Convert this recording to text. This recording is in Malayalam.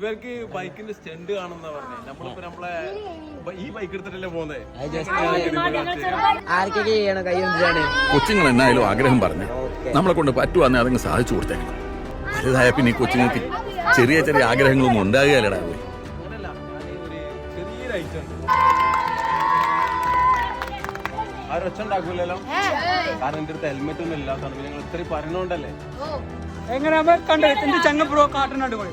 ഇവർക്ക് ബൈക്കിന്റെ സ്റ്റെന്റ് കാണുന്ന പറഞ്ഞേ നമ്മളിപ്പോ നമ്മളെ ഈ ബൈക്ക് എടുത്തിട്ടല്ലേ പോകുന്നത് കൊച്ചുങ്ങൾ എന്നായാലും ആഗ്രഹം പറഞ്ഞു നമ്മളെ കൊണ്ട് പറ്റുവാന്നെ അതങ്ങ് സാധിച്ചു കൊടുത്തേക്കണം വലുതായ പിന്നെ കൊച്ചുങ്ങൾക്ക് ചെറിയ ചെറിയ ആഗ്രഹങ്ങളൊന്നും ഉണ്ടാകുകയല്ലടാ പോയി അങ്ങനല്ല ഞാൻ ഈ ഒരു ചെറിയൊരു ഐറ്റം ഉണ്ട് ആരും ഒച്ച ഉണ്ടാക്കൂലല്ലോ കാരണം എന്റെ അടുത്ത് ഹെൽമെറ്റ് ഒന്നും ഇല്ലാത്തതാണ് ഞങ്ങൾ ഇത്രയും പറഞ്ഞോണ്ടല്ലേ എങ്ങനെ ചങ്ങ ബ്രോ കാട്ടുന്നുണ്ട് പോയി